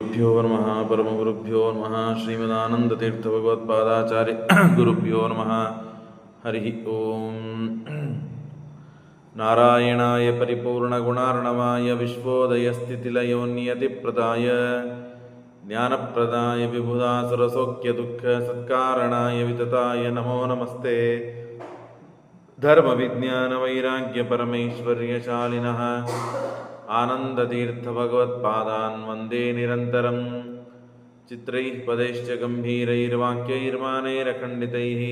गुरुभ्यो नमः परमगुरुभ्यो नमः श्रीमदानन्दतीर्थभगवत्पादाचार्य गुरुभ्यो नमः। हरिः ओं नारायणाय परिपूर्णगुणार्णवाय विश्वोदयस्थितिलयोन्नियतिप्रदाय ज्ञानप्रदाय विभुधासुरसौक्यदुःखसत्कारणाय वितताय नमो नमस्ते। धर्मविज्ञानवैराग्यपरमेश्वर्यिनः आनन्दतीर्थभगवत्पादान् वन्दे निरन्तरं। चित्रैः पदैश्च गम्भीरैर्वाक्यैर्मानैरखण्डितैः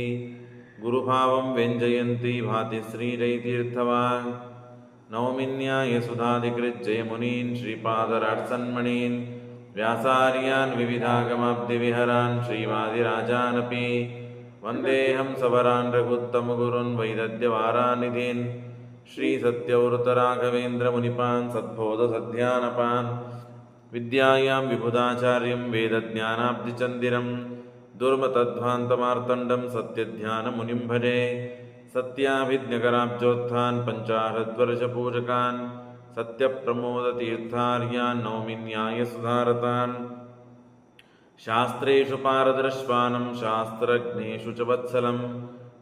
गुरुभावं व्यञ्जयन्ती भाति श्रीजयतीर्थवान् नवमिन्याय सुधाधिकृज्जयमुनीन् श्रीपादराट्सन्मणीन् व्यासार्यान् विविधागमाब्धिविहरान् श्रीवादिराजानपि वन्देऽहं सवरान् रघुत्तमगुरुन् वैदद्यवारानिधीन् श्री सत्यवृत राघवेन्द्र मुनिपान् सद्बोध सध्यानपान् विद्यायां विबुधाचार्यं वेदज्ञानाब्धिचन्दिरं दुर्मतध्वान्तमार्तण्डं सत्यध्यानमुनिं भजे सत्याभिज्ञकराब्जोत्थान् पञ्चाशद्वर्षपूजकान् सत्यप्रमोदतीर्थार्यान् नौमि न्यायसुधारतान् शास्त्रेषु पारदर्श्वानं शास्त्रज्ञेषु च वत्सलम्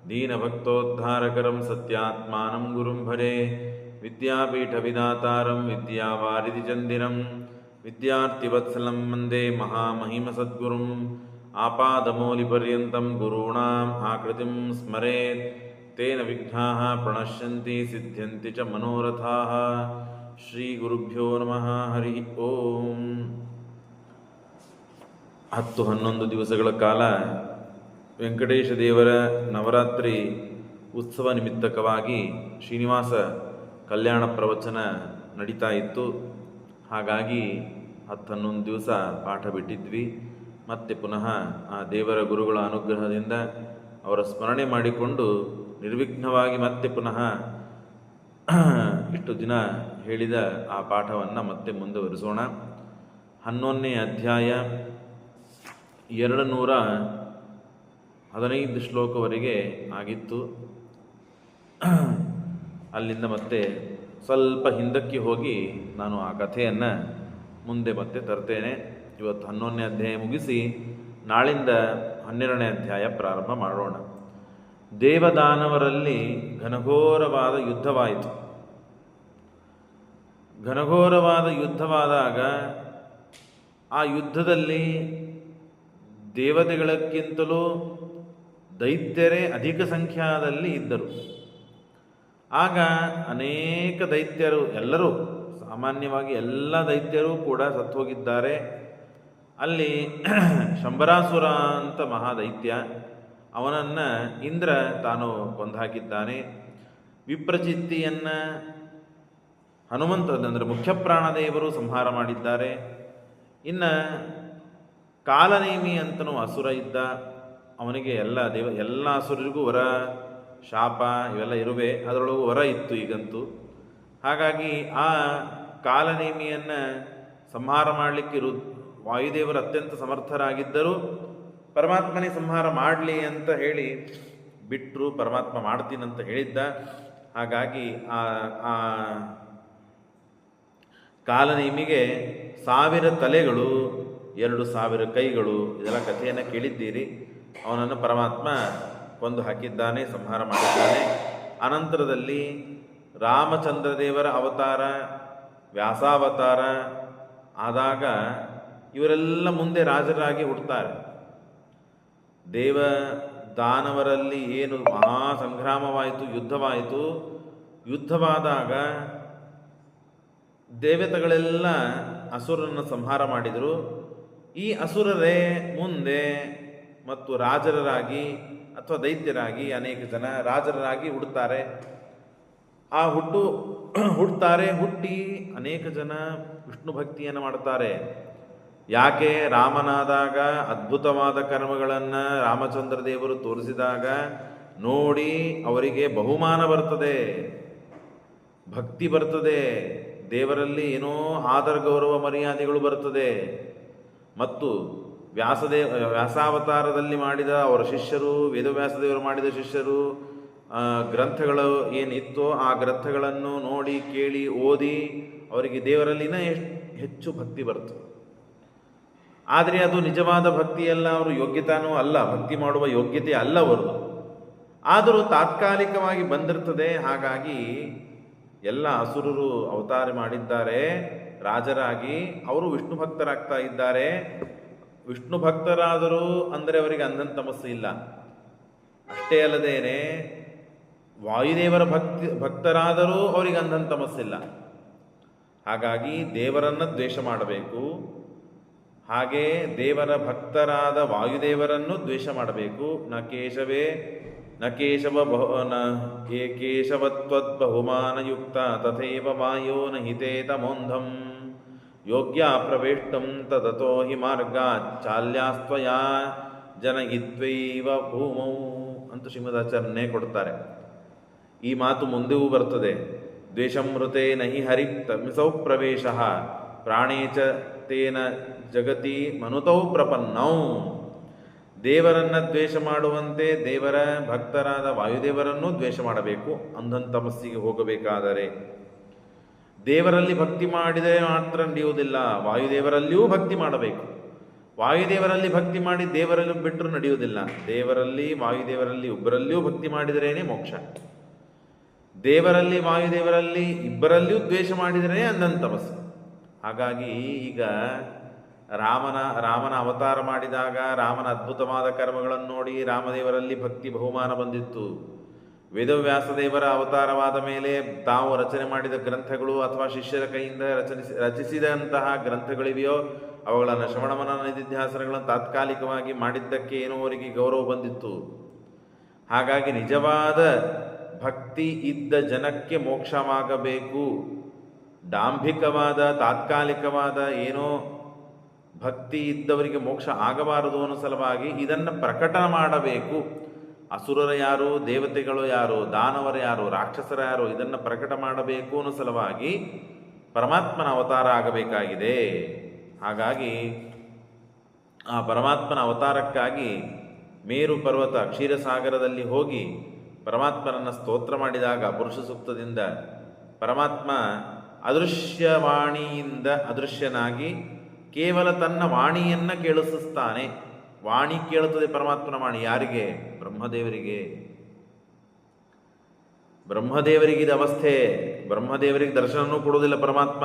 दीनभक्तोद्धारकरं सत्यात्मानं गुरुं भजे विद्यापीठविदातारं विद्यावारिधिचन्दिरं विद्यार्थिवत्सलं वन्दे महामहिमसद्गुरुम् आपादमौलिपर्यन्तं गुरूणाम् आकृतिं स्मरेत् तेन विघ्नाः प्रणश्यन्ति सिद्ध्यन्ति च मनोरथाः श्रीगुरुभ्यो नमः हरिः ओम् ಹತ್ತು ಹನ್ನೊಂದು ದಿವಸಗಳ ಕಾಲ ವೆಂಕಟೇಶ ದೇವರ ನವರಾತ್ರಿ ಉತ್ಸವ ನಿಮಿತ್ತಕವಾಗಿ ಶ್ರೀನಿವಾಸ ಕಲ್ಯಾಣ ಪ್ರವಚನ ನಡೀತಾ ಇತ್ತು. ಹಾಗಾಗಿ ಹತ್ತು ಹನ್ನೊಂದು ದಿವಸ ಪಾಠ ಬಿಟ್ಟಿದ್ವಿ. ಮತ್ತೆ ಪುನಃ ಆ ದೇವರ ಗುರುಗಳ ಅನುಗ್ರಹದಿಂದ ಅವರ ಸ್ಮರಣೆ ಮಾಡಿಕೊಂಡು ನಿರ್ವಿಘ್ನವಾಗಿ ಮತ್ತೆ ಪುನಃ ಇಷ್ಟು ದಿನ ಹೇಳಿದ ಆ ಪಾಠವನ್ನು ಮತ್ತೆ ಮುಂದುವರಿಸೋಣ. ಹನ್ನೊಂದನೇ ಅಧ್ಯಾಯ ಎರಡು ನೂರ ಹದಿನೈದು ಶ್ಲೋಕವರೆಗೆ ಆಗಿತ್ತು. ಅಲ್ಲಿಂದ ಮತ್ತೆ ಸ್ವಲ್ಪ ಹಿಂದಕ್ಕೆ ಹೋಗಿ ನಾನು ಆ ಕಥೆಯನ್ನು ಮುಂದೆ ಮತ್ತೆ ತರ್ತೇನೆ. ಇವತ್ತು ಹನ್ನೊಂದನೇ ಅಧ್ಯಾಯ ಮುಗಿಸಿ ನಾಳಿಂದ ಹನ್ನೆರಡನೇ ಅಧ್ಯಾಯ ಪ್ರಾರಂಭ ಮಾಡೋಣ. ದೇವದಾನವರಲ್ಲಿ ಘನಘೋರವಾದ ಯುದ್ಧವಾಯಿತು. ಘನಘೋರವಾದ ಯುದ್ಧವಾದಾಗ ಆ ಯುದ್ಧದಲ್ಲಿ ದೇವತೆಗಳಕ್ಕಿಂತಲೂ ದೈತ್ಯರೇ ಅಧಿಕ ಸಂಖ್ಯಾದಲ್ಲಿ ಇದ್ದರು. ಆಗ ಅನೇಕ ದೈತ್ಯರು, ಎಲ್ಲರೂ, ಸಾಮಾನ್ಯವಾಗಿ ಎಲ್ಲ ದೈತ್ಯರೂ ಕೂಡ ಸತ್ತು ಹೋಗಿದ್ದಾರೆ ಅಲ್ಲಿ ಶಂಬರಾಸುರ ಅಂತ ಮಹಾದೈತ್ಯ, ಅವನನ್ನು ಇಂದ್ರ ತಾನು ಕೊಂದಾಕಿದ್ದಾನೆ ವಿಪ್ರಚಿತ್ತಿಯನ್ನು ಹನುಮಂತ, ಅಂದರೆ ಮುಖ್ಯ ಪ್ರಾಣದೇವರು ಸಂಹಾರ ಮಾಡಿದ್ದಾರೆ. ಇನ್ನು ಕಾಲನೇಮಿ ಅಂತನೂ ಅಸುರ ಇದ್ದ. ಅವನಿಗೆ ಎಲ್ಲ ದೇವ, ಎಲ್ಲ ಹಸುರಿಗೂ ವರ, ಶಾಪ ಇವೆಲ್ಲ ಇರುವೆ, ಅದರೊಳಗೂ ವರ ಇತ್ತು ಈಗಂತೂ. ಹಾಗಾಗಿ ಆ ಕಾಲನೇಮಿಯನ್ನು ಸಂಹಾರ ಮಾಡಲಿಕ್ಕೆ ರು, ವಾಯುದೇವರು ಅತ್ಯಂತ ಸಮರ್ಥರಾಗಿದ್ದರು. ಪರಮಾತ್ಮನೇ ಸಂಹಾರ ಮಾಡಲಿ ಅಂತ ಹೇಳಿ ಬಿಟ್ಟರು ಪರಮಾತ್ಮ ಮಾಡ್ತೀನಂತ ಹೇಳಿದ್ದ. ಹಾಗಾಗಿ ಆ ಆ ಕಾಲನೇಮಿಗೆ ಸಾವಿರ ತಲೆಗಳು, ಎರಡು ಸಾವಿರ ಕೈಗಳು, ಇದೆಲ್ಲ ಕಥೆಯನ್ನು ಕೇಳಿದ್ದೀರಿ. ಅವನನ್ನು ಪರಮಾತ್ಮ ಕೊಂದು ಹಾಕಿದ್ದಾನೆ, ಸಂಹಾರ ಮಾಡಿದ್ದಾನೆ. ಅನಂತರದಲ್ಲಿ ರಾಮಚಂದ್ರದೇವರ ಅವತಾರ, ವ್ಯಾಸಾವತಾರ ಆದಾಗ ಇವರೆಲ್ಲ ಮುಂದೆ ರಾಜರಾಗಿ ಹುಡ್ತಾರೆ ದೇವ ದಾನವರಲ್ಲಿ ಏನು ಮಹಾ ಸಂಗ್ರಾಮವಾಯಿತು ಯುದ್ಧವಾಯಿತು. ಯುದ್ಧವಾದಾಗ ದೇವತೆಗಳೆಲ್ಲ ಅಸುರನ್ನು ಸಂಹಾರ ಮಾಡಿದರು. ಈ ಅಸುರರೇ ಮುಂದೆ ಮತ್ತು ರಾಜರರಾಗಿ ಅಥವಾ ದೈತ್ಯರಾಗಿ ಅನೇಕ ಜನ ರಾಜರರಾಗಿ ಹುಡ್ತಾರೆ ಆ ಹುಟ್ಟು ಹುಡ್ತಾರೆ, ಹುಟ್ಟಿ ಅನೇಕ ಜನ ವಿಷ್ಣು ಭಕ್ತಿಯನ್ನು ಮಾಡ್ತಾರೆ ಯಾಕೆ? ರಾಮನಾದಾಗ ಅದ್ಭುತವಾದ ಕರ್ಮಗಳನ್ನು ರಾಮಚಂದ್ರ ದೇವರು ತೋರಿಸಿದಾಗ ನೋಡಿ ಅವರಿಗೆ ಬಹುಮಾನ ಬರ್ತದೆ. ಭಕ್ತಿ ಬರ್ತದೆ. ದೇವರಲ್ಲಿ ಏನೋ ಆದರ ಗೌರವ ಮರ್ಯಾದೆಗಳು ಬರ್ತದೆ. ಮತ್ತು ವ್ಯಾಸದೇವ ವ್ಯಾಸಾವತಾರದಲ್ಲಿ ಮಾಡಿದ ಅವರ ಶಿಷ್ಯರು, ವೇದವ್ಯಾಸದೇವರು ಮಾಡಿದ ಶಿಷ್ಯರು ಗ್ರಂಥಗಳು ಏನಿತ್ತೋ ಆ ಗ್ರಂಥಗಳನ್ನು ನೋಡಿ, ಕೇಳಿ, ಓದಿ ಅವರಿಗೆ ದೇವರಲ್ಲಿನ ಹೆಚ್ಚು ಭಕ್ತಿ ಬರ್ತದೆ ಆದರೆ ಅದು ನಿಜವಾದ ಭಕ್ತಿಯಲ್ಲ, ಅವರು ಯೋಗ್ಯತಾನೂ ಅಲ್ಲ, ಭಕ್ತಿ ಮಾಡುವ ಯೋಗ್ಯತೆ ಅಲ್ಲ ಅವರದು ಆದರೂ ತಾತ್ಕಾಲಿಕವಾಗಿ ಬಂದಿರ್ತದೆ, ಹಾಗಾಗಿ ಎಲ್ಲ ಅಸುರರು ಅವತಾರ ಮಾಡಿದ್ದಾರೆ, ರಾಜರಾಗಿ ಅವರು ವಿಷ್ಣು ಭಕ್ತರಾಗ್ತಾ ಇದ್ದಾರೆ ವಿಷ್ಣು ಭಕ್ತರಾದರೂ ಅಂದರೆ ಅವರಿಗೆ ಅಂಧನ ತಮಸ್ಸು ಇಲ್ಲ. ಅಷ್ಟೇ ಅಲ್ಲದೇನೆ ವಾಯುದೇವರ ಭಕ್ತಿ, ಭಕ್ತರಾದರೂ ಅವರಿಗೆ ಅಂಧನ ತಮಸ್ಸಿಲ್ಲ ಹಾಗಾಗಿ ದೇವರನ್ನ ದ್ವೇಷ ಮಾಡಬೇಕು. ಹಾಗೆ ದೇವರ ಭಕ್ತರಾದ ವಾಯುದೇವರನ್ನು ದ್ವೇಷ ಮಾಡಬೇಕು. ನ ಕೇಶವೇ, ನ ಕೇಶವ ಬಹು, ನ ಕೇಶವತ್ವದ್ ಬಹುಮಾನಯುಕ್ತ ತಥೈವ ವಾಯೋ ನ ಹಿತೇತ ಮೋಂಧಂ. ಯೋಗ್ಯ ಪ್ರವೇಷ್ಟಂ ತದತೋ ಹಿ ಮಾರ್ಗ ಚಾಲ್ಯಾಸ್ತ್ವಯಾ ಜನಯಿತ್ವೈವ ಭೂಮೌ ಅಂತ ಶ್ರೀಮದಾಚಾರ್ಯನೇ ಕೊಡ್ತಾರೆ. ಈ ಮಾತು ಮುಂದೆಯೂ ಬರ್ತದೆ. ದ್ವೇಷಮೃತೆ ನಹಿ ಹರಿ ತಮಿಸೌ ಪ್ರವೇಶ ಪ್ರಾಣೇ ಚ ತೇನ ಜಗತಿ ಮನುತೌ ಪ್ರಪನ್ನೌ. ದೇವರನ್ನು ದ್ವೇಷ ಮಾಡುವಂತೆ ದೇವರ ಭಕ್ತರಾದ ವಾಯುದೇವರನ್ನು ದ್ವೇಷ ಮಾಡಬೇಕು. ಅಂಧನ್ ತಮಸ್ಸಿಗೆ ಹೋಗಬೇಕಾದರೆ ದೇವರಲ್ಲಿ ಭಕ್ತಿ ಮಾಡಿದರೆ ಮಾತ್ರ ನಡೆಯುವುದಿಲ್ಲ. ವಾಯುದೇವರಲ್ಲಿಯೂ ಭಕ್ತಿ ಮಾಡಬೇಕು. ವಾಯುದೇವರಲ್ಲಿ ಭಕ್ತಿ ಮಾಡಿ ದೇವರಲ್ಲಿ ಬಿಟ್ಟರು ನಡೆಯುವುದಿಲ್ಲ. ದೇವರಲ್ಲಿ, ವಾಯುದೇವರಲ್ಲಿ ಒಬ್ಬರಲ್ಲಿಯೂ ಭಕ್ತಿ ಮಾಡಿದರೇನೆ ಮೋಕ್ಷ. ದೇವರಲ್ಲಿ, ವಾಯುದೇವರಲ್ಲಿ ಇಬ್ಬರಲ್ಲಿಯೂ ದ್ವೇಷ ಮಾಡಿದರೆ ಅಂದನ್ ಹಾಗಾಗಿ ಈಗ ರಾಮನ ರಾಮನ ಅವತಾರ ಮಾಡಿದಾಗ, ರಾಮನ ಅದ್ಭುತವಾದ ಕರ್ಮಗಳನ್ನು ನೋಡಿ ರಾಮದೇವರಲ್ಲಿ ಭಕ್ತಿ ಬಹುಮಾನ ಬಂದಿತ್ತು. ವೇದವ್ಯಾಸ ದೇವರ ಅವತಾರವಾದ ಮೇಲೆ ತಾವು ರಚನೆ ಮಾಡಿದ ಗ್ರಂಥಗಳು ಅಥವಾ ಶಿಷ್ಯರ ಕೈಯಿಂದ ರಚನಿಸಿ, ರಚಿಸಿದಂತಹ ಗ್ರಂಥಗಳಿವೆಯೋ, ಅವುಗಳನ್ನು ಶ್ರವಣಮನ ನಿಧಿಧ್ಯಾಸನಗಳನ್ನು ತಾತ್ಕಾಲಿಕವಾಗಿ ಮಾಡಿದ್ದಕ್ಕೆ ಏನೋ ಅವರಿಗೆ ಗೌರವ ಬಂದಿತ್ತು. ಹಾಗಾಗಿ ನಿಜವಾದ ಭಕ್ತಿ ಇದ್ದ ಜನಕ್ಕೆ ಮೋಕ್ಷವಾಗಬೇಕು. ಡಾಂಭಿಕವಾದ, ತಾತ್ಕಾಲಿಕವಾದ ಏನೋ ಭಕ್ತಿ ಇದ್ದವರಿಗೆ ಮೋಕ್ಷ ಆಗಬಾರದು ಅನ್ನೋ ಸಲುವಾಗಿ ಇದನ್ನು ಪ್ರಕಟ ಮಾಡಬೇಕು. ಅಸುರರ ಯಾರು, ದೇವತೆಗಳು ಯಾರು, ದಾನವರು ಯಾರು, ರಾಕ್ಷಸರ ಯಾರು, ಇದನ್ನು ಪ್ರಕಟ ಮಾಡಬೇಕು ಅನ್ನೋ ಸಲುವಾಗಿ ಪರಮಾತ್ಮನ ಅವತಾರ ಆಗಬೇಕಾಗಿದೆ. ಹಾಗಾಗಿ ಆ ಪರಮಾತ್ಮನ ಅವತಾರಕ್ಕಾಗಿ ಮೇರು ಪರ್ವತ ಕ್ಷೀರಸಾಗರದಲ್ಲಿ ಹೋಗಿ ಪರಮಾತ್ಮನನ್ನು ಸ್ತೋತ್ರ ಮಾಡಿದಾಗ ಪುರುಷ ಸೂಕ್ತದಿಂದ ಪರಮಾತ್ಮ ಅದೃಶ್ಯವಾಣಿಯಿಂದ ಅದೃಶ್ಯನಾಗಿ ಕೇವಲ ತನ್ನ ವಾಣಿಯನ್ನು ಕೇಳಿಸ್ತಾನೆ ವಾಣಿ ಕೇಳುತ್ತದೆ ಪರಮಾತ್ಮನ ವಾಣಿ. ಯಾರಿಗೆ? ಬ್ರಹ್ಮದೇವರಿಗೆ. ಬ್ರಹ್ಮದೇವರಿಗೆ ಇದು ಅವಸ್ಥೆ. ಬ್ರಹ್ಮದೇವರಿಗೆ ದರ್ಶನವೂ ಕೊಡುವುದಿಲ್ಲ ಪರಮಾತ್ಮ.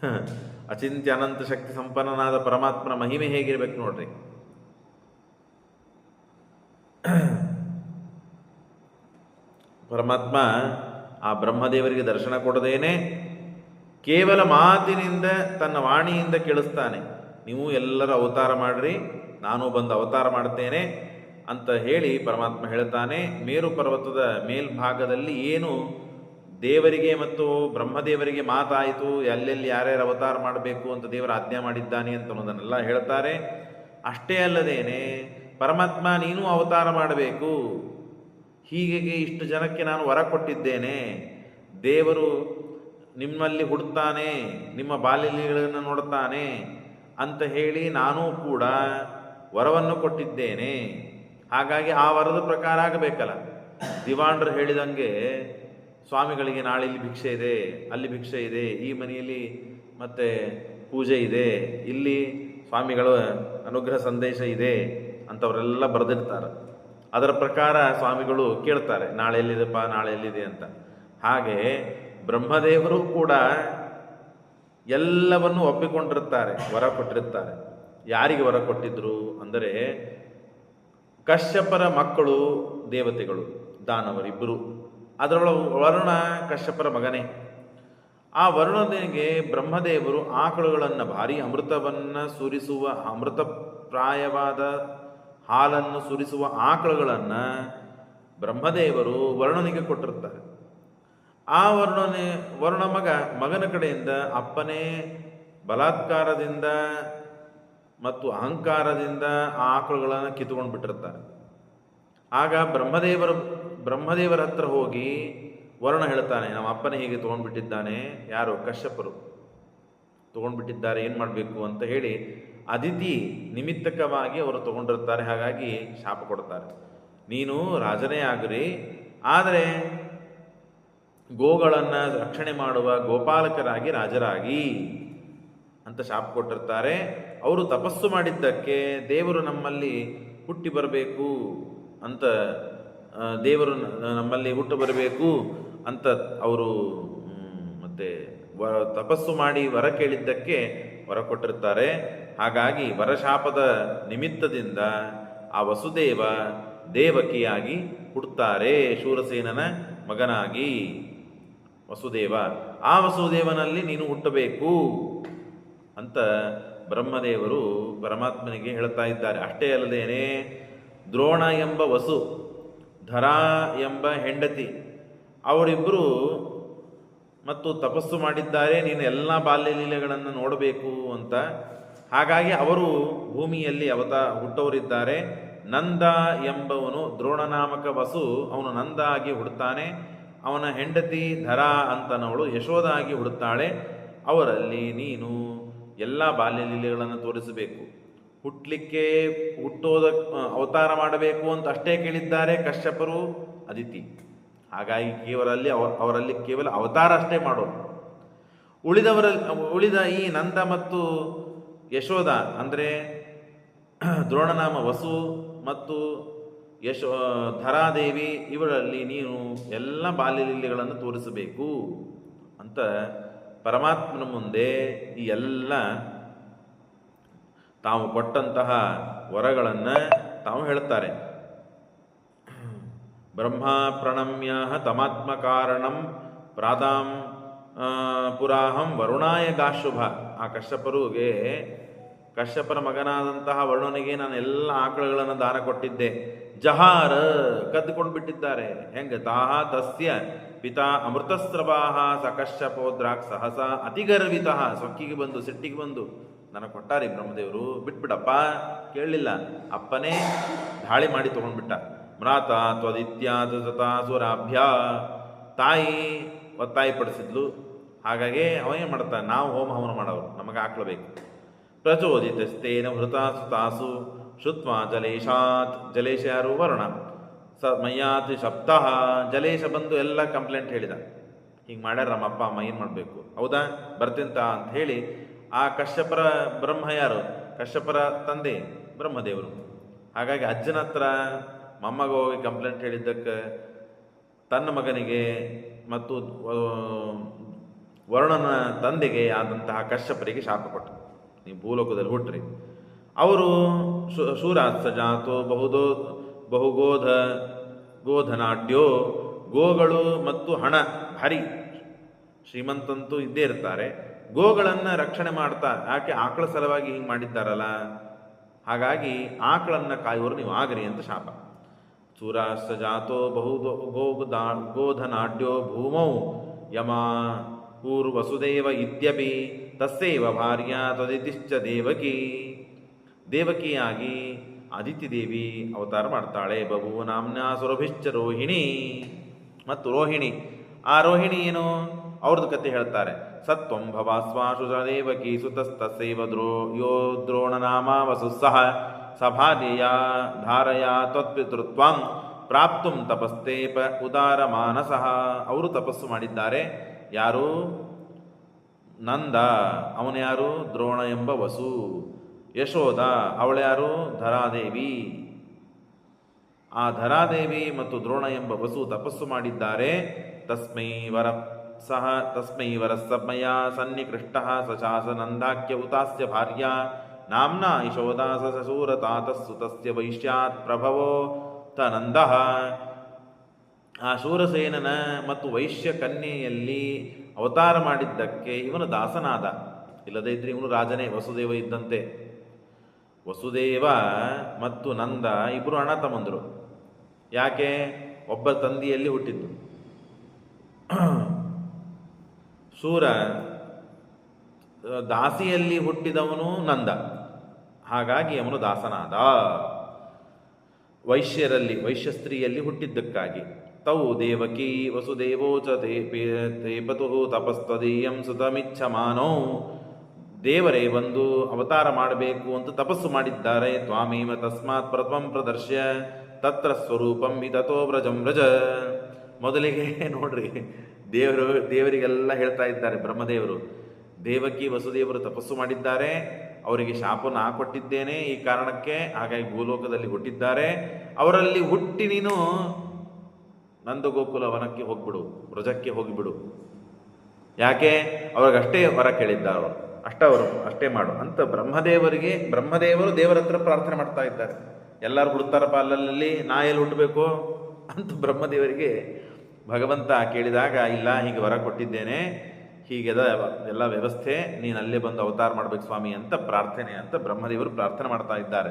ಅಚಿಂತ್ಯ ಅನಂತ ಶಕ್ತಿ ಸಂಪನ್ನನಾದ ಪರಮಾತ್ಮನ ಮಹಿಮೆ ಹೇಗಿರ್ಬೇಕು ನೋಡ್ರಿ. ಪರಮಾತ್ಮ ಆ ಬ್ರಹ್ಮದೇವರಿಗೆ ದರ್ಶನ ಕೊಡದೇನೆ. ಕೇವಲ ಮಾತಿನಿಂದ ತನ್ನ ವಾಣಿಯಿಂದ ಕೇಳಿಸ್ತಾನೆ. ನೀವು ಎಲ್ಲರ ಅವತಾರ ಮಾಡ್ರಿ. ನಾನು ಬಂದು ಅವತಾರ ಮಾಡ್ತೇನೆ ಅಂತ ಹೇಳಿ ಪರಮಾತ್ಮ ಹೇಳ್ತಾನೆ, ಮೇರು ಪರ್ವತದ ಮೇಲ್ಭಾಗದಲ್ಲಿ ಏನು ದೇವರಿಗೆ ಮತ್ತು ಬ್ರಹ್ಮದೇವರಿಗೆ ಮಾತಾಯಿತು, ಎಲ್ಲೆಲ್ಲಿ ಯಾರ್ಯಾರು ಅವತಾರ ಮಾಡಬೇಕು ಅಂತ ದೇವರ ಆಜ್ಞೆ ಮಾಡಿದ್ದಾನೆ ಅಂತ ಅನ್ನೋದನ್ನೆಲ್ಲ ಹೇಳ್ತಾರೆ. ಅಷ್ಟೇ ಅಲ್ಲದೇನೆ, ಪರಮಾತ್ಮ ನೀನು ಅವತಾರ ಮಾಡಬೇಕು ಹೀಗೆ ಇಷ್ಟು ಜನಕ್ಕೆ ನಾನು ವರ ಕೊಟ್ಟಿದ್ದೇನೆ, ದೇವರು ನಿಮ್ಮಲ್ಲಿ ಹುಡ್ತಾನೆ ನಿಮ್ಮ ಬಾಲ್ಯಗಳನ್ನು ನೋಡ್ತಾನೆ ಅಂತ ಹೇಳಿ ನಾನೂ ಕೂಡ ವರವನ್ನು ಕೊಟ್ಟಿದ್ದೇನೆ. ಹಾಗಾಗಿ ಆ ವರದ ಪ್ರಕಾರ ಆಗಬೇಕಲ್ಲ. ದಿವಾಂಡ್ರು ಹೇಳಿದಂಗೆ, ಸ್ವಾಮಿಗಳಿಗೆ ನಾಳೆ ಇಲ್ಲಿ ಭಿಕ್ಷೆ ಇದೆ, ಅಲ್ಲಿ ಭಿಕ್ಷೆ ಇದೆ, ಈ ಮನೆಯಲ್ಲಿ ಮತ್ತೆ ಪೂಜೆ ಇದೆ, ಇಲ್ಲಿ ಸ್ವಾಮಿಗಳ ಅನುಗ್ರಹ ಸಂದೇಶ ಇದೆ ಅಂತವರೆಲ್ಲ ಬರೆದಿರ್ತಾರೆ. ಅದರ ಪ್ರಕಾರ ಸ್ವಾಮಿಗಳು ಕೇಳ್ತಾರೆ ನಾಳೆ ಎಲ್ಲಿದೆಪ್ಪ ನಾಳೆ ಎಲ್ಲಿದೆ ಅಂತ. ಹಾಗೆ ಬ್ರಹ್ಮದೇವರು ಕೂಡ ಎಲ್ಲವನ್ನು ಒಪ್ಪಿಕೊಂಡಿರ್ತಾರೆ, ವರ ಕೊಟ್ಟಿರುತ್ತಾರೆ ಯಾರಿಗೆ ವರ ಕೊಟ್ಟಿದ್ರು ಅಂದರೆ ಕಶ್ಯಪರ ಮಕ್ಕಳು ದೇವತೆಗಳು, ದಾನವರಿಬ್ಬರು. ಅದರೊಳಗೆ ವರುಣ ಕಶ್ಯಪರ ಮಗನೇ. ಆ ವರುಣನಿಗೆ ಬ್ರಹ್ಮದೇವರು ಆಕಳುಗಳನ್ನು ಭಾರಿ ಅಮೃತವನ್ನು ಸುರಿಸುವ ಅಮೃತಪ್ರಾಯವಾದ ಹಾಲನ್ನು ಸುರಿಸುವ ಆಕಳುಗಳನ್ನು ಬ್ರಹ್ಮದೇವರು ವರುಣನಿಗೆ ಕೊಟ್ಟಿರ್ತಾರೆ. ಆ ವರುಣನೇ, ವರ್ಣ ಮಗ ಮಗನ ಕಡೆಯಿಂದ ಅಪ್ಪನೇ ಬಲಾತ್ಕಾರದಿಂದ ಮತ್ತು ಅಹಂಕಾರದಿಂದ ಆ ಆಕಳುಗಳನ್ನು ಕಿತ್ಕೊಂಡು ಬಿಟ್ಟಿರ್ತಾರೆ. ಆಗ ಬ್ರಹ್ಮದೇವರ ಬ್ರಹ್ಮದೇವರ ಹತ್ರ ಹೋಗಿ ವರ್ಣ ಹೇಳ್ತಾನೆ, ನಮ್ಮ ಅಪ್ಪನ ಹೀಗೆ ತೊಗೊಂಡ್ಬಿಟ್ಟಿದ್ದಾನೆ ಯಾರು? ಕಶ್ಯಪರು. ತೊಗೊಂಡ್ಬಿಟ್ಟಿದ್ದಾರೆ ಏನು ಮಾಡಬೇಕು ಅಂತ ಹೇಳಿ ಅದಿತಿ ನಿಮಿತ್ತಕವಾಗಿ ಅವರು ತಗೊಂಡಿರ್ತಾರೆ, ಹಾಗಾಗಿ ಶಾಪ ಕೊಡ್ತಾರೆ. ನೀನು ರಾಜನೇ ಆಗಿರಿ, ಆದರೆ ಗೋಗಳನ್ನು ರಕ್ಷಣೆ ಮಾಡುವ ಗೋಪಾಲಕರಾಗಿ ರಾಜರಾಗಿ. ಅಂತ ಶಾಪ ಕೊಟ್ಟಿರ್ತಾರೆ. ಅವರು ತಪಸ್ಸು ಮಾಡಿದ್ದಕ್ಕೆ ದೇವರು ನಮ್ಮಲ್ಲಿ ಹುಟ್ಟಿ ಬರಬೇಕು ಅಂತ ದೇವರು ನಮ್ಮಲ್ಲಿ ಹುಟ್ಟು ಬರಬೇಕು ಅಂತ ಅವರು ಮತ್ತೆ ತಪಸ್ಸು ಮಾಡಿ ವರ ಕೇಳಿದ್ದಕ್ಕೆ ವರ ಕೊಟ್ಟಿರ್ತಾರೆ. ಹಾಗಾಗಿ ವರಶಾಪದ ನಿಮಿತ್ತದಿಂದ ಆ ವಸುದೇವ ದೇವಕಿಯಾಗಿ ಹುಡ್ತಾರೆ ಶೂರಸೇನನ ಮಗನಾಗಿ ವಸುದೇವ. ಆ ವಸುದೇವನಲ್ಲಿ ನೀನು ಹುಟ್ಟಬೇಕು. ಅಂತ ಬ್ರಹ್ಮದೇವರು ಪರಮಾತ್ಮನಿಗೆ ಹೇಳ್ತಾ ಇದ್ದಾರೆ. ಅಷ್ಟೇ ಅಲ್ಲದೇನೆ ದ್ರೋಣ ಎಂಬ ವಸು, ಧರಾ ಎಂಬ ಹೆಂಡತಿ, ಅವರಿಬ್ಬರು ಮತ್ತು ತಪಸ್ಸು ಮಾಡಿದ್ದಾರೆ. ನೀನು ಎಲ್ಲ ಬಾಲ್ಯ ಲೀಲೆಗಳನ್ನು ನೋಡಬೇಕು ಅಂತ. ಹಾಗಾಗಿ ಅವರು ಭೂಮಿಯಲ್ಲಿ ಅವತ ಹುಟ್ಟವರಿದ್ದಾರೆ. ನಂದ ಎಂಬವನು ದ್ರೋಣನಾಮಕ ವಸು, ಅವನು ನಂದ ಆಗಿ ಹುಡ್ತಾನೆ ಅವನ ಹೆಂಡತಿ ಧರಾ ಅಂತನವಳು ಯಶೋಧ ಆಗಿ ಹುಡುತ್ತಾಳೆ. ಅವರಲ್ಲಿ ನೀನು ಎಲ್ಲ ಬಾಲ್ಯ ಲೀಲೆಗಳನ್ನು ತೋರಿಸಬೇಕು. ಹುಟ್ಟಲಿಕ್ಕೆ ಹುಟ್ಟೋದ ಅವತಾರ ಮಾಡಬೇಕು ಅಂತ ಅಷ್ಟೇ ಕೇಳಿದ್ದಾರೆ ಕಶ್ಯಪರು ಅದಿತಿ. ಹಾಗಾಗಿ ಕೇವಲಲ್ಲಿ ಅವ, ಅವರಲ್ಲಿ ಕೇವಲ ಅವತಾರ ಅಷ್ಟೇ ಮಾಡೋದು. ಉಳಿದವರಲ್ಲಿ ಉಳಿದ ಈ ನಂದ ಮತ್ತು ಯಶೋದ ಅಂದರೆ ದ್ರೋಣನಾಮ ವಸು ಮತ್ತು ಯಶೋ ಧರಾದೇವಿ, ಇವರಲ್ಲಿ ನೀನು ಎಲ್ಲ ಬಾಲ್ಯಲೀಲೆಗಳನ್ನು ತೋರಿಸಬೇಕು ಅಂತ ಪರಮಾತ್ಮನ ಮುಂದೆ ಈ ಎಲ್ಲ ತಾವು ಕೊಟ್ಟಂತಹ ವರಗಳನ್ನು ತಾವು ಹೇಳ್ತಾರೆ. ಬ್ರಹ್ಮ ಪ್ರಣಮ್ಯ ತಮಾತ್ಮ ಕಾರಣಂ ಪ್ರಾದಾಂ ಪುರಾಹಂ ವರುಣಾಯ ಗಾಶುಭ. ಆ ಕಶ್ಯಪರುಗೆ ಕಶ್ಯಪರ ಮಗನಾದಂತಹ ವರುಣನಿಗೆ ನಾನು ಎಲ್ಲ ಆಕಳುಗಳನ್ನು ದಾನ ಕೊಟ್ಟಿದ್ದೆ. ಜಹಾರ ಕದ್ದುಕೊಂಡು ಬಿಟ್ಟಿದ್ದಾರೆ ಹೆಂಗ? ತಾಹ ತಸ್ಯ ಪಿತಾ ಅಮೃತಸ್ರವಾಹ ಸ ಸಹಸ ಸಹಸ ಅತಿಗರ್ವಿತ. ಸೊಕ್ಕಿಗೆ ಬಂದು, ಸಿಟ್ಟಿಗೆ ಬಂದು, ನನಗೆ ಕೊಟ್ಟಾರಿ ಬ್ರಹ್ಮದೇವರು. ಬಿಟ್ಬಿಡಪ್ಪ, ಕೇಳಲಿಲ್ಲ. ಅಪ್ಪನೇ ದಾಳಿ ಮಾಡಿ ತಗೊಂಡ್ಬಿಟ್ಟ. ಮ್ರಾತ ತ್ವದಿತ್ಯಾದ ಸುರಾಭ್ಯ. ತಾಯಿ ಒತ್ತಾಯಿ ಪಡಿಸಿದ್ಲು ಹಾಗಾಗಿ ಅವ ಏನು ಮಾಡ್ತಾನೆ? ನಾವು ಹೋಮ ಹವನ ಮಾಡೋರು. ನಮಗೆ ಹಾಕ್ಲಬೇಕು ಪ್ರಚೋದಿತಸ್ತೇನ ಹೃತಾಸು ತಾಸು ಶುತ್ವ ಜಲೇಶಾತ್ ಜಲೇಶ ಯಾರು ವರುಣ. ಸ ಮಯ್ಯಾತ್ ಶಬ್ದ, ಜಲೇಶ ಬಂದು ಎಲ್ಲ ಕಂಪ್ಲೇಂಟ್ ಹೇಳಿದ. ಹಿಂಗೆ ಮಾಡ್ಯಾರ ನಮ್ಮ ಅಪ್ಪ ಅಮ್ಮ ಏನು ಮಾಡಬೇಕು? ಹೌದಾ? ಬರ್ತಿಂತ ಅಂತ ಹೇಳಿ ಆ ಕಶ್ಯಪರ ಬ್ರಹ್ಮ ಯಾರು? ಕಶ್ಯಪರ ತಂದೆ, ಬ್ರಹ್ಮದೇವರು. ಹಾಗಾಗಿ ಅಜ್ಜನ ಹತ್ರ ಮೊಮ್ಮಗ ಹೋಗಿ ಕಂಪ್ಲೇಂಟ್ ಹೇಳಿದ್ದಕ್ಕೆ ತನ್ನ ಮಗನಿಗೆ ಮತ್ತು ವರುಣನ ತಂದೆಗೆ ಆದಂತಹ ಕಶ್ಯಪರಿಗೆ ಶಾಪ ಕೊಟ್ಟರು ನೀವು ಭೂಲೋಕದಲ್ಲಿ ಹುಟ್ಟ್ರಿ ಅವರು ಶು- ಶೂರಾತ್ಸ ಜಾತೋ ಬಹುದೋ, ಬಹುಗೋಧ ಗೋಧನಾಡ್ಯೋ ಗೋಗಳು ಮತ್ತು ಹಣ, ಹರಿ, ಶ್ರೀಮಂತಂತೂ ಇದ್ದೇ ಇರ್ತಾರೆ. ಗೋಗಳನ್ನು ರಕ್ಷಣೆ ಮಾಡ್ತಾ, ಯಾಕೆ ಆಕಳ ಸಲುವಾಗಿ ಹಿಂಗೆ ಮಾಡಿದ್ದಾರಲ್ಲ? ಹಾಗಾಗಿ ಆಕಳನ್ನು ಕಾಯುವರು ನೀವು ಆಗ್ರಿ ಅಂತ ಶಾಪ. ಚೂರಾಶ್ಚ ಜಾತೋ ಬಹು ಗೋದಾ ಗೋಧನಾಡ್ಯೋ ಭೂಮೌ ಯಮ ಪೂರ್ವಸುದೇವ ಇತ್ಯಪಿ, ತಸ್ಸೈವ ಭಾರ್ಯ ತದಿತಿಶ್ಚ ದೇವಕಿ. ದೇವಕಿಯಾಗಿ ಆದಿತ್ಯ ದೇವಿ ಅವತಾರ ಮಾಡ್ತಾಳೆ. ಬಭು ನಾಮ್ನ ಸುರಭಿಶ್ಚ ರೋಹಿಣಿ. ಮತ್ತು ರೋಹಿಣಿ, ಆ ರೋಹಿಣಿ ಏನು? ಅವ್ರದ್ದು ಕತೆ ಹೇಳ್ತಾರೆ. ಸತ್ವಂ ಭವಾಸ್ವಾಶು ದೇವಕಿ ಸುತಸ್ತಸೈವ ದ್ರೋ, ಯೋ ದ್ರೋಣನಾಮ ವಸುಸ್ಸಹ ಸಭಾದೇಯ ಧಾರಯ ತ್ವತ್ಪಿತೃತ್ವಂ ಪ್ರಾಪ್ತುಂ ಪ ಉದಾರ ಮಾನಸಃ. ಅವರು ತಪಸ್ಸು ಮಾಡಿದ್ದಾರೆ. ಯಾರು? ನಂದ. ಅವನು ಯಾರು? ದ್ರೋಣ ಎಂಬ ವಸು. ಯಶೋಧ ಅವಳ್ಯಾರು ಧರಾದೇವಿ. ಆ ಧರಾದೇವಿ ಮತ್ತು ದ್ರೋಣ ಎಂಬ ವಸು ತಪಸ್ಸು ಮಾಡಿದ್ದಾರೆ. ತಸ್ಮೈ ವರ, ಸಹ ತಸ್ಮೈ ವರಸ್ಸಮಯ ಸನ್ನಿಕೃಷ್ಟ ಸಚಾಸ ನಂದಾಖ್ಯ ಉತಾಸ್ಯ ಭಾರ್ಯ. ನಾಮ್ನ ಯಶೋದಾ ಸಸೂರತಾತಸ್ಸು ತಸ್ಯ ವೈಶ್ಯಾತ್ ಪ್ರಭವೋ ತನಂದ. ಆ ಶೂರಸೇನನ ಮತ್ತು ವೈಶ್ಯ ಕನ್ಯೆಯಲ್ಲಿ ಅವತಾರ ಮಾಡಿದ್ದಕ್ಕೆ ಇವನು ದಾಸನಾದ. ಇಲ್ಲದೇ ಇದ್ರೆ ಇವನು ರಾಜನೇ, ವಸುದೇವ ಇದ್ದಂತೆ. ವಸುದೇವ ಮತ್ತು ನಂದ ಇಬ್ಬರು ಅಣ್ಣ ತಮ್ಮಂದರು. ಯಾಕೆ? ಒಬ್ಬ ತಂದೆಯಲ್ಲಿ ಹುಟ್ಟಿದ್ದು. ಸೂರ ದಾಸಿಯಲ್ಲಿ ಹುಟ್ಟಿದವನು ನಂದ. ಹಾಗಾಗಿ ಅವನು ದಾಸನಾದ. ವೈಶ್ಯರಲ್ಲಿ ವೈಶ್ಯಸ್ತ್ರೀಯಲ್ಲಿ ಹುಟ್ಟಿದ್ದಕ್ಕಾಗಿ. ತೌ ದೇವಕಿ ವಸುದೇವೋ ಚ ತೇಪತು ತಪಸ್ತದೀಯಂ ಸುತಮಿಚ್ಛಮಾನೋ. ದೇವರೇ ಬಂದು ಅವತಾರ ಮಾಡಬೇಕು ಅಂತ ತಪಸ್ಸು ಮಾಡಿದ್ದಾರೆ. ತ್ವಾಮೇವ ತಸ್ಮಾತ್ ಪ್ರಥಮ ಪ್ರದರ್ಶ್ಯ, ತತ್ರ ಸ್ವರೂಪಂ ವಿತಥೋ ವ್ರಜಂ ವ್ರಜ. ಮೊದಲಿಗೆ ನೋಡ್ರಿ, ದೇವರು, ದೇವರಿಗೆಲ್ಲ ಹೇಳ್ತಾ ಇದ್ದಾರೆ ಬ್ರಹ್ಮದೇವರು. ದೇವಕಿ ವಸುದೇವರು ತಪಸ್ಸು ಮಾಡಿದ್ದಾರೆ. ಅವರಿಗೆ ಶಾಪವನ್ನು ನಾ ಕೊಟ್ಟಿದ್ದೇನೆ ಈ ಕಾರಣಕ್ಕೆ, ಹಾಗಾಗಿ ಭೂಲೋಕದಲ್ಲಿ ಹುಟ್ಟಿದ್ದಾರೆ. ಅವರಲ್ಲಿ ಹುಟ್ಟಿ ನೀನು ನಂದಗೋಕುಲ ವನಕ್ಕೆ ಹೋಗ್ಬಿಡು, ವ್ರಜಕ್ಕೆ ಹೋಗಿಬಿಡು. ಯಾಕೆ? ಅವ್ರಿಗಷ್ಟೇ ಹೊರ ಕೇಳಿದ್ದಾರೆ ಅವರು ಅಷ್ಟ ಅವರು ಅಷ್ಟೇ ಮಾಡು ಅಂತ ಬ್ರಹ್ಮದೇವರಿಗೆ, ಬ್ರಹ್ಮದೇವರು ದೇವರ ಹತ್ರ ಪ್ರಾರ್ಥನೆ ಮಾಡ್ತಾ ಇದ್ದಾರೆ. ಎಲ್ಲರೂ ಹುಡ್ತಾರಪ್ಪ ಅಲ್ಲಲ್ಲಿ ನಾ ಎಲ್ಲಿ ಹುಟ್ಟಬೇಕು ಅಂತ ಬ್ರಹ್ಮದೇವರಿಗೆ ಭಗವಂತ ಕೇಳಿದಾಗ, ಇಲ್ಲ, ಹೀಗೆ ವರ ಕೊಟ್ಟಿದ್ದೇನೆ, ಹೀಗೆದ ಎಲ್ಲ ವ್ಯವಸ್ಥೆ, ನೀನು ಅಲ್ಲೇ ಬಂದು ಅವತಾರ ಮಾಡ್ಬೇಕು ಸ್ವಾಮಿ ಅಂತ ಪ್ರಾರ್ಥನೆ ಅಂತ ಬ್ರಹ್ಮದೇವರು ಪ್ರಾರ್ಥನೆ ಮಾಡ್ತಾ ಇದ್ದಾರೆ.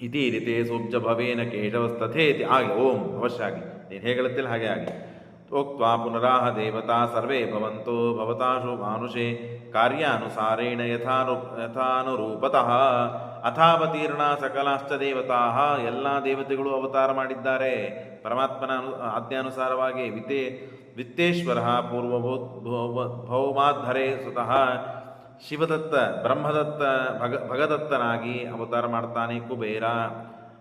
ಇತಿ ರೀತಿ ಸೂಬ್ಜ ಭವೇನ ಕೇಶವಸ್ತಥೇತಿ ಆಗಿ ಓಂ, ಅವಶ್ಯ ಆಗಿ. ನೀನು ಹೇಗೆ ಹಾಗೆ ಆಗಿ. ಉಕ್ತ್ವಾ ಪುನರಾಹ ದೇವತಾ ಸರ್ವೇ ಭವಂತೋ ಭವತಾಶು ಮಾನುಷೇ ಕಾರ್ಯಾನುಸಾರೇಣ ಯಥಾನು ಯಥಾನುರೂಪತಃ ಅಥಾವತೀರ್ಣ ಸಕಲಾಶ್ಚ ದೇವತಾ ಎಲ್ಲ ದೇವತೆಗಳು ಅವತಾರ ಮಾಡಿದ್ದಾರೆ। ಪರಮಾತ್ಮನ ಆಜ್ಞಾನುಸಾರವಾಗಿ ವಿತೆ ವಿತ್ತೇಶ್ವರ ಪೂರ್ವಭೂತ್ ಭೌಮಾಧರೆ ಸ್ವತಃ ಶಿವದತ್ತ, ಬ್ರಹ್ಮದತ್ತ, ಭಗ ಭಗದತ್ತನಾಗಿ ಅವತಾರ ಮಾಡ್ತಾನೆ ಕುಬೇರ.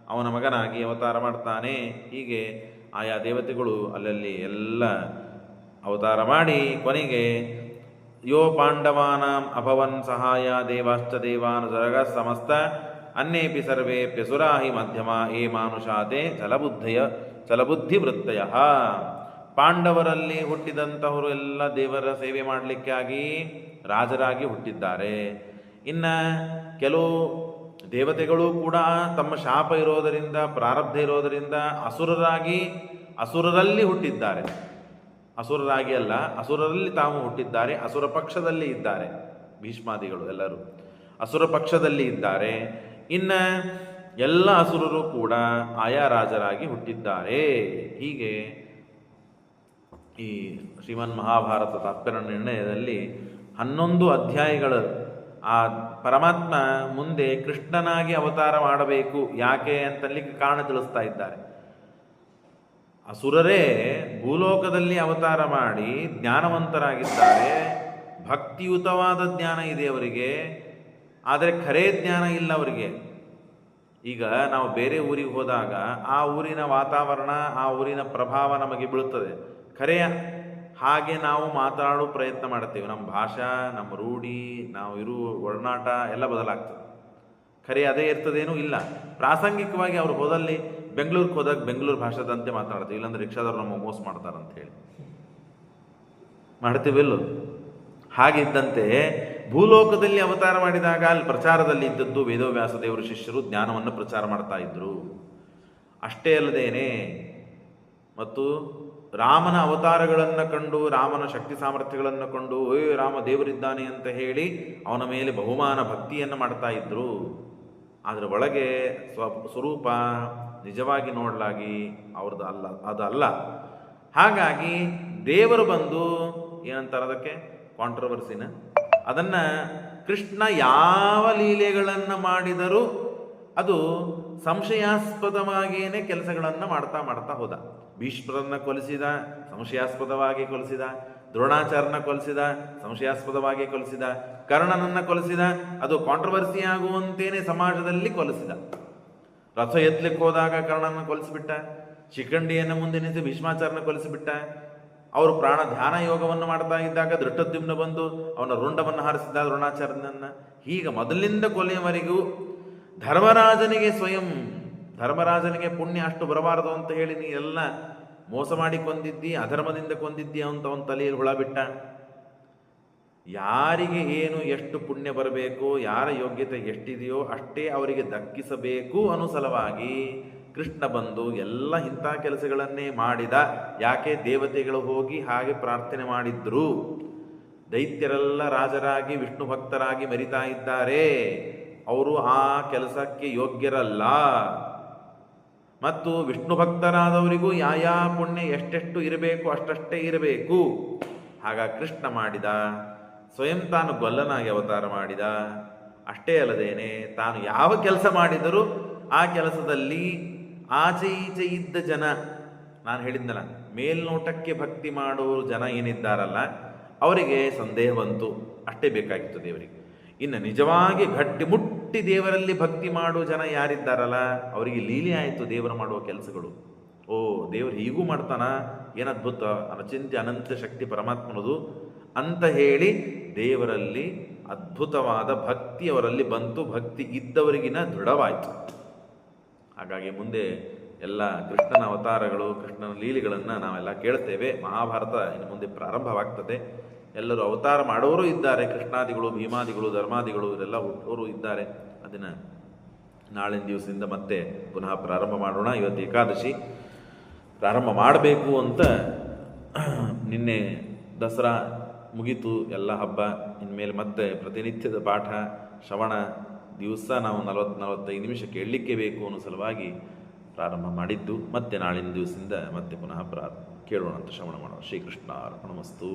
ಅವನ ಮಗನಾಗಿ ಅವತಾರ ಮಾಡ್ತಾನೆ. ಹೀಗೆ ಆಯಾ ದೇವತೆಗಳು ಅಲ್ಲಲ್ಲಿ ಎಲ್ಲ ಅವತಾರ ಮಾಡಿ ಕೊನೆಗೆ, ಯೋ ಪಾಂಡವಾನಾಂ ಅಭವನ್ ಸಹಾಯ ದೇವಾಶ್ಚ ದೇವಾನು ಜರಗ ಸಮಸ್ತ ಅನ್ನೇಪಿ ಸರ್ವೇಪ್ಯಸುರಾ ಹಿ ಮಧ್ಯಮ ಏ ಮಾನುಷಾತೆ ಚಲಬುದ್ಧಯ ವೃತ್ತಯ ಪಾಂಡವರಲ್ಲಿ ಹುಟ್ಟಿದಂತಹವರು ಎಲ್ಲ ದೇವರ ಸೇವೆ ಮಾಡಲಿಕ್ಕಾಗಿ ರಾಜರಾಗಿ ಹುಟ್ಟಿದ್ದಾರೆ. ಇನ್ನು ಕೆಲವು ದೇವತೆಗಳು ಕೂಡ ತಮ್ಮ ಶಾಪ ಇರೋದರಿಂದ, ಪ್ರಾರಬ್ಧ ಇರೋದರಿಂದ ಅಸುರರಾಗಿ, ಅಸುರರಲ್ಲಿ ಹುಟ್ಟಿದ್ದಾರೆ. ಅಸುರರಾಗಿ ಅಲ್ಲ, ಅಸುರರಲ್ಲಿ ತಾವು ಹುಟ್ಟಿದ್ದಾರೆ, ಅಸುರ ಪಕ್ಷದಲ್ಲಿ ಇದ್ದಾರೆ. ಭೀಷ್ಮಾದಿಗಳು ಎಲ್ಲರೂ ಅಸುರ ಪಕ್ಷದಲ್ಲಿ ಇದ್ದಾರೆ. ಇನ್ನು ಎಲ್ಲ ಅಸುರರು ಕೂಡ ಆಯಾ ರಾಜರಾಗಿ ಹುಟ್ಟಿದ್ದಾರೆ. ಹೀಗೆ ಈ ಶ್ರೀಮನ್ ಮಹಾಭಾರತ ತಾತ್ಪರ್ಯ ನಿರ್ಣಯದಲ್ಲಿ ಹನ್ನೊಂದು ಅಧ್ಯಾಯಗಳು ಆ ಪರಮಾತ್ಮ ಮುಂದೆ ಕೃಷ್ಣನಾಗಿ ಅವತಾರ ಮಾಡಬೇಕು ಯಾಕೆ ಅಂತಲಿಕ್ಕೆ ಕಾರಣ ತಿಳಿಸ್ತಾ ಇದ್ದಾರೆ. ಅಸುರರೇ ಭೂಲೋಕದಲ್ಲಿ ಅವತಾರ ಮಾಡಿ ಜ್ಞಾನವಂತರಾಗಿದ್ದಾರೆ. ಭಕ್ತಿಯುತವಾದ ಜ್ಞಾನ ಇದೆ ಅವರಿಗೆ, ಆದರೆ ಖರೇ ಜ್ಞಾನ ಇಲ್ಲ ಅವರಿಗೆ. ಈಗ ನಾವು ಬೇರೆ ಊರಿಗೆ ಹೋದಾಗ ಆ ಊರಿನ ವಾತಾವರಣ, ಆ ಊರಿನ ಪ್ರಭಾವ ನಮಗೆ ಬೀಳುತ್ತದೆ. ಖರೆ ಹಾಗೆ ನಾವು ಮಾತಾಡೋ ಪ್ರಯತ್ನ ಮಾಡ್ತೀವಿ. ನಮ್ಮ ಭಾಷಾ, ನಮ್ಮ ರೂಢಿ, ನಾವು ಇರುವ ಒಡನಾಟ ಎಲ್ಲ ಬದಲಾಗ್ತದೆ. ಖರೆ ಅದೇ ಇರ್ತದೇನೂ ಇಲ್ಲ. ಪ್ರಾಸಂಗಿಕವಾಗಿ ಅವ್ರು ಹೋದಲ್ಲಿ ಬೆಂಗಳೂರಿಗೆ ಹೋದಾಗ ಬೆಂಗಳೂರು ಭಾಷಾದಂತೆ ಮಾತನಾಡ್ತೀವಿ ಇಲ್ಲಾಂದ್ರೆ ರಿಕ್ಷಾದವ್ರು ನಮ್ಮ ಮೋಸ ಮಾಡ್ತಾರಂತ ಹೇಳಿ. ಮಾಡ್ತೀವಿಲ್ಲೋ ಹಾಗಿದ್ದಂತೆ ಭೂಲೋಕದಲ್ಲಿ ಅವತಾರ ಮಾಡಿದಾಗ ಅಲ್ಲಿ ಪ್ರಚಾರದಲ್ಲಿ ಇದ್ದದ್ದು ವೇದವ್ಯಾಸ ದೇವರ ಶಿಷ್ಯರು ಜ್ಞಾನವನ್ನು ಪ್ರಚಾರ ಮಾಡ್ತಾ ಇದ್ರು. ಅಷ್ಟೇ ಅಲ್ಲದೇನೆ ಮತ್ತು ರಾಮನ ಅವತಾರಗಳನ್ನು ಕಂಡು, ರಾಮನ ಶಕ್ತಿ ಸಾಮರ್ಥ್ಯಗಳನ್ನು ಕಂಡು, ಓಯ್ ರಾಮ ದೇವರಿದ್ದಾನೆ ಅಂತ ಹೇಳಿ ಅವನ ಮೇಲೆ ಬಹುಮಾನ ಭಕ್ತಿಯನ್ನು ಮಾಡ್ತಾ ಇದ್ರು. ಅದರ ಒಳಗೆ ಸ್ವ, ಸ್ವರೂಪ ನಿಜವಾಗಿ ನೋಡಲಾಗಿ ಅವ್ರದ್ದು ಅಲ್ಲ ಅದಲ್ಲ ಹಾಗಾಗಿ ದೇವರು ಬಂದು ಏನಂತಾರೆ ಅದಕ್ಕೆ? ಕಾಂಟ್ರವರ್ಸಿನ ಅದನ್ನು ಕೃಷ್ಣ ಯಾವ ಲೀಲೆಗಳನ್ನು ಮಾಡಿದರೂ ಅದು ಸಂಶಯಾಸ್ಪದವಾಗಿಯೇ ಕೆಲಸಗಳನ್ನು ಮಾಡ್ತಾ ಮಾಡ್ತಾ ಹೋದ. ಭೀಷ್ಮರನ್ನ ಕೊಲಿಸಿದ, ಸಂಶಯಾಸ್ಪದವಾಗಿ ಕೊಲಿಸಿದ, ದ್ರೋಣಾಚಾರ್ಯನ ಕೊಲಿಸಿದ, ಸಂಶಯಾಸ್ಪದವಾಗಿ ಕೊಲಿಸಿದ, ಕರ್ಣನನ್ನ ಕೊಲಿಸಿದ, ಅದು ಕಾಂಟ್ರವರ್ಸಿ ಆಗುವಂತೇನೆ ಸಮಾಜದಲ್ಲಿ ಕೊಲಿಸಿದ. ರಥ ಎತ್ತಲಿಕ್ಕೆ ಹೋದಾಗ ಕರ್ಣನ ಕೊಲಿಸಿಬಿಟ್ಟ, ಶಿಖಂಡಿಯನ್ನು ಮುಂದೆ ನಿಂತು ಭೀಷ್ಮಾಚಾರ್ಯನ ಕೊಲಿಸಿಬಿಟ್ಟ. ಅವರು ಪ್ರಾಣ ಧ್ಯಾನ ಯೋಗವನ್ನು ಮಾಡ್ತಾ ಇದ್ದಾಗ ದೃಷ್ಟದ್ಯುಮ್ನ ಬಂದು ಅವನ ರುಂಡವನ್ನು ಹಾರಿಸಿದ ದ್ರೋಣಾಚಾರ್ಯನನ್ನ. ಹೀಗೆ ಮೊದಲಿಂದ ಕೊನೆಯವರೆಗೂ ಧರ್ಮರಾಜನಿಗೆ ಸ್ವಯಂ, ಧರ್ಮರಾಜನಿಗೆ ಪುಣ್ಯ ಅಷ್ಟು ಬರಬಾರದು ಅಂತ ಹೇಳಿ ನೀ ಎಲ್ಲ ಮೋಸ ಮಾಡಿ ಕೊಂದಿದ್ದಿ, ಅಧರ್ಮದಿಂದ ಕೊಂದಿದ್ದಿ ಅಂತ ಅವನ ತಲೆಯಲ್ಲಿ ಹುಳ ಬಿಟ್ಟ. ಯಾರಿಗೆ ಏನು ಎಷ್ಟು ಪುಣ್ಯ ಬರಬೇಕು, ಯಾರ ಯೋಗ್ಯತೆ ಎಷ್ಟಿದೆಯೋ ಅಷ್ಟೇ ಅವರಿಗೆ ದಕ್ಕಿಸಬೇಕು ಅನ್ನೋ ಸಲುವಾಗಿ ಕೃಷ್ಣ ಬಂದು ಎಲ್ಲ ಇಂಥ ಕೆಲಸಗಳನ್ನೇ ಮಾಡಿದ. ಯಾಕೆ? ದೇವತೆಗಳು ಹೋಗಿ ಹಾಗೆ ಪ್ರಾರ್ಥನೆ ಮಾಡಿದ್ರು. ದೈತ್ಯರೆಲ್ಲ ರಾಜರಾಗಿ, ವಿಷ್ಣು ಭಕ್ತರಾಗಿ ಮರಿತಾ ಇದ್ದಾರೆ. ಅವರು ಆ ಕೆಲಸಕ್ಕೆ ಯೋಗ್ಯರಲ್ಲ. ಮತ್ತು ವಿಷ್ಣು ಭಕ್ತರಾದವರಿಗೂ ಯಾಯಾ ಪುಣ್ಯ ಎಷ್ಟೆಷ್ಟು ಇರಬೇಕು, ಅಷ್ಟಷ್ಟೇ ಇರಬೇಕು. ಆಗ ಕೃಷ್ಣ ಮಾಡಿದ, ಸ್ವಯಂ ತಾನು ಗೊಲ್ಲನಾಗಿ ಅವತಾರ ಮಾಡಿದ. ಅಷ್ಟೇ ಅಲ್ಲದೇನೆ, ತಾನು ಯಾವ ಕೆಲಸ ಮಾಡಿದರೂ ಆ ಕೆಲಸದಲ್ಲಿ ಆಚೆ ಈಚೆ ಇದ್ದ ಜನ, ನಾನು ಹೇಳಿದ್ನಲ್ಲ, ಮೇಲ್ನೋಟಕ್ಕೆ ಭಕ್ತಿ ಮಾಡುವ ಜನ ಏನಿದ್ದಾರಲ್ಲ, ಅವರಿಗೆ ಸಂದೇಹ ಬಂತು. ಅಷ್ಟೇ ಬೇಕಾಗಿತ್ತು ದೇವರಿಗೆ. ಇನ್ನು ನಿಜವಾಗಿ ಗಟ್ಟಿ ಮುಟ್ಟಿ ದೇವರಲ್ಲಿ ಭಕ್ತಿ ಮಾಡೋ ಜನ ಯಾರಿದ್ದಾರಲ್ಲ, ಅವರಿಗೆ ಲೀಲೆ ಆಯಿತು ದೇವರು ಮಾಡುವ ಕೆಲಸಗಳು. ಓ, ದೇವರು ಹೀಗೂ ಮಾಡ್ತಾನ? ಏನದ್ಭುತ ಅನಚಿಂತ್ಯ, ಅನಂತ ಶಕ್ತಿ ಪರಮಾತ್ಮನದು ಅಂತ ಹೇಳಿ ದೇವರಲ್ಲಿ ಅದ್ಭುತವಾದ ಭಕ್ತಿ ಅವರಲ್ಲಿ ಬಂತು. ಭಕ್ತಿ ಇದ್ದವರಿಗಿನ ದೃಢವಾಯಿತು. ಹಾಗಾಗಿ ಮುಂದೆ ಎಲ್ಲ ಕೃಷ್ಣನ ಅವತಾರಗಳು, ಕೃಷ್ಣನ ಲೀಲೆಗಳನ್ನು ನಾವೆಲ್ಲ ಕೇಳ್ತೇವೆ. ಮಹಾಭಾರತ ಇನ್ನು ಮುಂದೆ ಪ್ರಾರಂಭವಾಗ್ತದೆ. ಎಲ್ಲರೂ ಅವತಾರ ಮಾಡೋರು ಇದ್ದಾರೆ. ಕೃಷ್ಣಾದಿಗಳು, ಭೀಮಾದಿಗಳು, ಧರ್ಮಾದಿಗಳು, ಇವರೆಲ್ಲ ಹುಟ್ಟೋರು ಇದ್ದಾರೆ. ಅದನ್ನು ನಾಳಿನ ದಿವಸದಿಂದ ಮತ್ತೆ ಪುನಃ ಪ್ರಾರಂಭ ಮಾಡೋಣ. ಇವತ್ತು ಏಕಾದಶಿ. ಪ್ರಾರಂಭ ಮಾಡಬೇಕು ಅಂತ ನಿನ್ನೆ ದಸರಾ ಮುಗೀತು. ಎಲ್ಲ ಹಬ್ಬ. ಇನ್ಮೇಲೆ ಮತ್ತೆ ಪ್ರತಿನಿತ್ಯದ ಪಾಠ, ಶ್ರವಣ ದಿವಸ ನಾವು ನಲವತ್ತು ನಲವತ್ತೈದು ನಿಮಿಷ ಕೇಳಲಿಕ್ಕೆ ಬೇಕು ಅನ್ನೋ ಸಲುವಾಗಿ ಪ್ರಾರಂಭ ಮಾಡಿದ್ದು. ಮತ್ತೆ ನಾಳಿನ ದಿವಸದಿಂದ ಮತ್ತೆ ಪುನಃ ಪ್ರಾರಂಭ ಕೇಳೋಣ ಅಂತ ಶ್ರವಣ ಮಾಡೋಣ. ಶ್ರೀಕೃಷ್ಣ ಅರ್ಪಣಮಸ್ತು